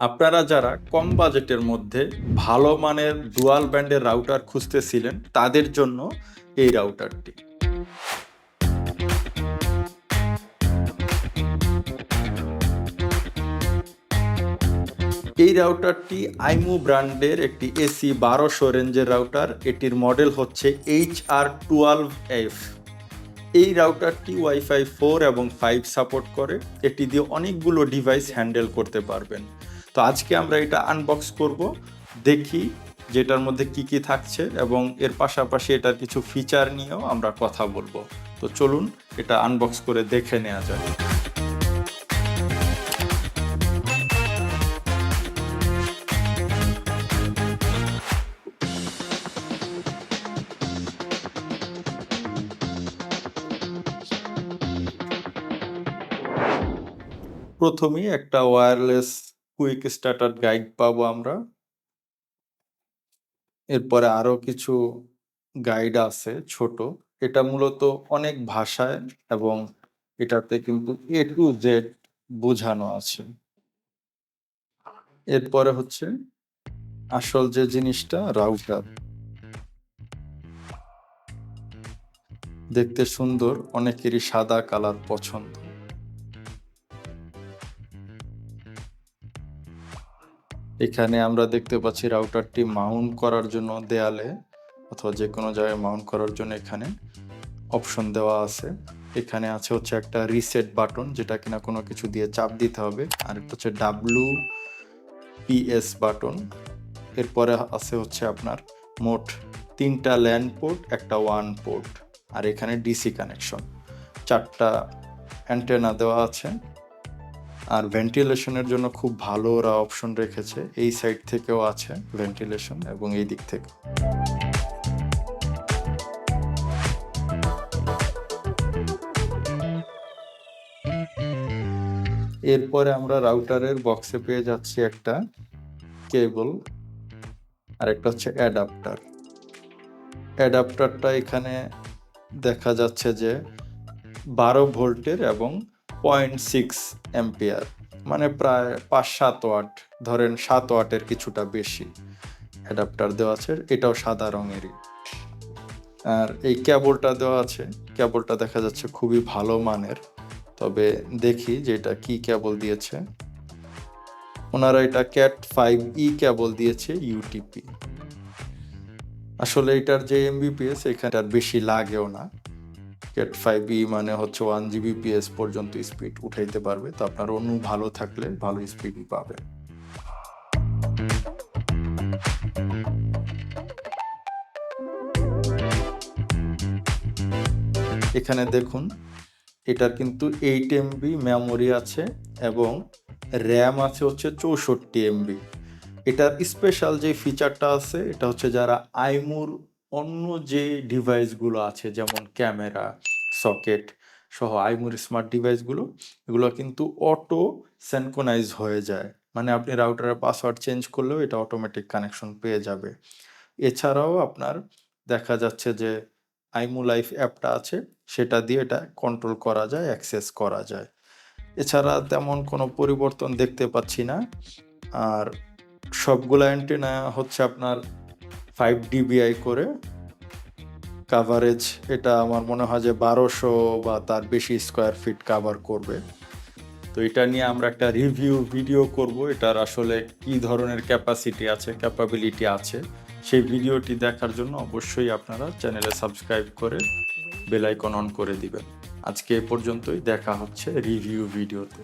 আপনারা যারা কম বাজেটের মধ্যে ভালো মানের ডুয়াল ব্যান্ডের রাউটার খুঁজতেছিলেন, তাদের জন্য এই রাউটারটি। এই রাউটারটি আইমু ব্র্যান্ডের একটি এসি বারোশো রেঞ্জের রাউটার। এটির মডেল হচ্ছে এইচ আর টুয়েলভ এফ এই রাউটারটি ওয়াইফাই ফোর এবং ফাইভ সাপোর্ট করে। এটি দিয়ে অনেকগুলো ডিভাইস হ্যান্ডেল করতে পারবেন। তো আজকে আমরা এটা আনবক্স করব, দেখি যেটার মধ্যে কি কি থাকছে এবং এর পাশাপাশি এটার কিছু ফিচার নিয়েও আমরা কথা বলব। তো চলুন এটা আনবক্স করে দেখে নেওয়া যায় প্রথমেই একটা ওয়্যারলেস কুইক স্টার্টার গাইড পাবো আমরা। এরপরে আরও কিছু গাইড আছে ছোট। এটা মূলত অনেক ভাষায় এবং এটাতে কিন্তু এ টু জেড বোঝানো আছে। এরপরে হচ্ছে আসল যে জিনিসটা রাউটার দেখতে সুন্দর, অনেকেরই সাদা কালার পছন্দ। এখানে আমরা দেখতে পাচ্ছি রাউটারটি মাউন্ট করার জন্য দেয়ালে অথবা যে কোনো জায়গায় মাউন্ট করার জন্য এখানে অপশন দেওয়া আছে। এখানে আছে হচ্ছে একটা রিসেট বাটন যেটা কিনা কোনো কিছু দিয়ে চাপ দিতে হবে। আর একটা হচ্ছে ডাব্লু পিএস বাটন। এরপরে আছে হচ্ছে আপনার মোট তিনটা ল্যান্ড পোর্ট, একটা ওয়ান পোর্ট। আর এখানে ডিসি কানেকশন। চারটা অ্যান্টেনা দেওয়া আছে। আর ভেন্টিলেশনের জন্য খুব ভালো ওরা অপশন রেখেছে। এই সাইড থেকেও আছে ভেন্টিলেশন এবং এই দিক থেকে। এরপরে আমরা রাউটারের বক্সে পেয়ে যাচ্ছি একটা কেবল আর একটা হচ্ছে অ্যাডাপ্টার অ্যাডাপ্টারটা এখানে দেখা যাচ্ছে যে বারো ভোল্টের এবং পয়েন্ট সিক্স অ্যাম্পিয়ার মানে প্রায় পাঁচ সাত ওয়াট, ধরেন সাত ওয়াটের কিছুটা বেশি অ্যাডাপ্টার দেওয়া আছে, এটাও সাদা রঙেরই। আর এই ক্যাবলটা দেওয়া আছে ক্যাবলটা দেখা যাচ্ছে খুবই ভালো মানের, তবে দেখি যে এটা কি ক্যাবল দিয়েছে। ওনারা এটা ক্যাট ফাইভ ই কেবল দিয়েছে ইউটিপি আসলে এটার যে এমবিপিএস এখানটার বেশি লাগেও না। ক্যাট ফাইভ ই মানে হচ্ছে ওয়ান জিবিপিএস পর্যন্ত স্পিড উঠাইতে পারবে, তো আপনার অন্য ভালো থাকলে ভালো স্পিডই পাবেন এখানে দেখুন, এটার কিন্তু এইট এমবি মেমোরি আছে এবং র্যাম আছে হচ্ছে চৌষট্টি এমবি এটার স্পেশাল যে ফিচারটা আছে, এটা হচ্ছে যারা আইমুর অন্য যে ডিভাইসগুলো আছে, যেমন ক্যামেরা, সকেট সহ আইমুর স্মার্ট ডিভাইসগুলো, এগুলো কিন্তু অটো সেনকোনাইজ হয়ে যায়। মানে আপনি রাউটারের পাসওয়ার্ড চেঞ্জ করলেও এটা অটোমেটিক কানেকশন পেয়ে যাবে। এছাড়াও আপনার দেখা যাচ্ছে যে আইমু লাইফ অ্যাপটা আছে, সেটা দিয়ে এটা কন্ট্রোল করা যায় অ্যাক্সেস করা যায়। এছাড়া তেমন কোনো পরিবর্তন দেখতে পাচ্ছি না। আর সবগুলো অ্যান্টেনা হচ্ছে আপনার ফাইভ ডিবিআই করে কাভারেজ এটা আমার মনে হয় যে বারোশো বা তার বেশি স্কোয়ার ফিট কাভার করবে। তো এটা নিয়ে আমরা একটা রিভিউ ভিডিও করব, এটার আসলে কি ধরনের ক্যাপাসিটি আছে ক্যাপাবিলিটি আছে। সেই ভিডিওটি দেখার জন্য অবশ্যই আপনারা চ্যানেলে সাবস্ক্রাইব করে বেলাইকন অন করে দিবেন। আজকে এ পর্যন্তই, দেখা হচ্ছে রিভিউ ভিডিওতে